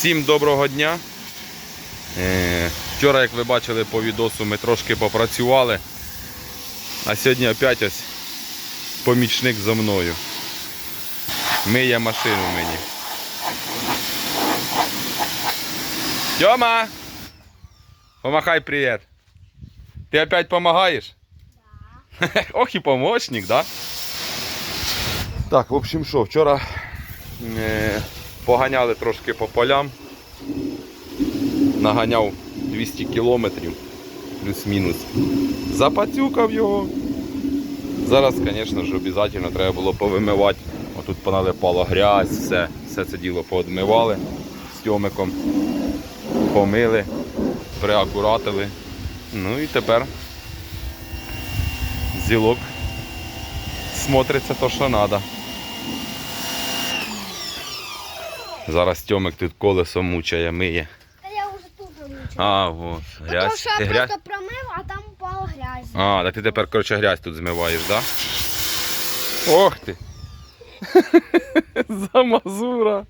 Всім доброго дня. Е, Вчора, як ви бачили по відосу, ми трошки попрацювали. А сьогодні опять ось помічник зо мною. Миє машину мені. Тьома! Помахай привіт. Ти опять помогаєш? Да. Ох і помощник, да? Так, в общем, що, вчора е, поганяли трошки по полям. Наганяв 200 кілометрів, плюс-мінус. Запацюкав його. Зараз, звісно ж, обов'язково треба було повимивати. Отут поналипала грязь, все, все це діло поодмивали з тьомиком, помили, приакуратили. Ну і тепер зілок смотриться то, що треба. Зараз Тьомик тут колесо мучає, миє. Та я вже тут замучила. А, от, Тому що Ти я грязь? просто промив, а там упала грязь. А, так ти тепер, коротше, грязь тут змиваєш, так? Да? Ох ти! Замазура!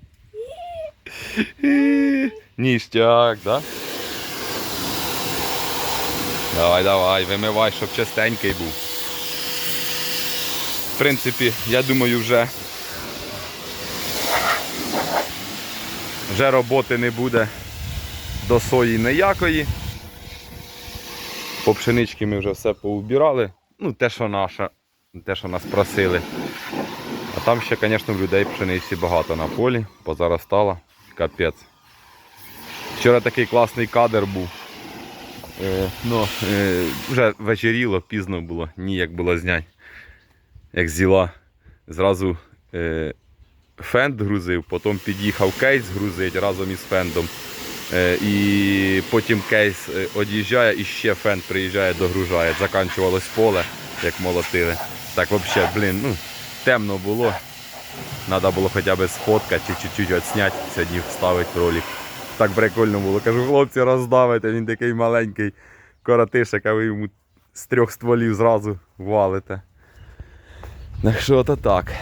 Ніштяк, да? Давай, давай, вимивай, щоб чистенький був. В принципі, я думаю, вже вже роботи не буде до сої ніякої. По пшенички ми вже все поубирали. Ну, те, що наше, те, що нас просили. А там ще, звісно, людей пшениці багато на полі, позаростало. Капець. Вчора такий класний кадр був. Е, ну, е, вже вечеріло, пізно було, ніяк було зняти. Як зіла. Зразу е, фенд грузив, потім під'їхав кейс грузить разом із фендом. Е, І потім кейс е, од'їжджає і ще фен приїжджає, догружає. Заканчувалось поле, як молотили. Так взагалі, блін, ну, темно було. Треба було хоча б сфоткати чуть-чуть відсняти, сьогодні вставити ролик. Так прикольно було. Кажу, хлопці, роздавите, він такий маленький коротишек, а ви йому з трьох стволів зразу валите. Так що то так.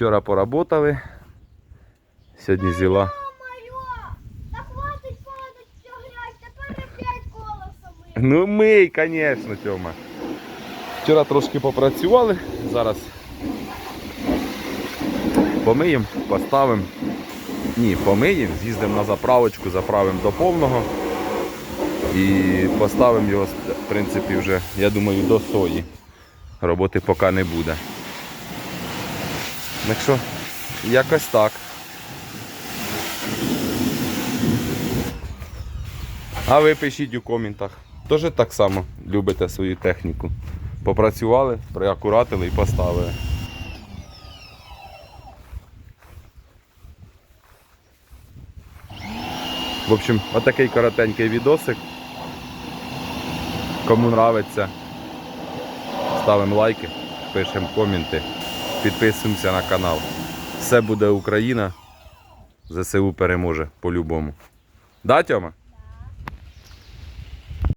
Вчора поработали. Сьогодні зіла. Ну мий, звісно, Тьома. Вчора трошки попрацювали, зараз помиємо, поставимо. Ні, помиємо, з'їздимо на заправочку, заправимо до повного і поставимо його, в принципі, вже, я думаю, до сої. Роботи поки не буде. Так що, якось так. А ви пишіть у коментах. Теж так само любите свою техніку. Попрацювали, приакуратили і поставили. В общем, отакий коротенький відосик. Кому нравиться, ставимо лайки, пишемо коменти, підписуємося на канал. Все буде Україна. ЗСУ переможе по-любому. Да, Тьома?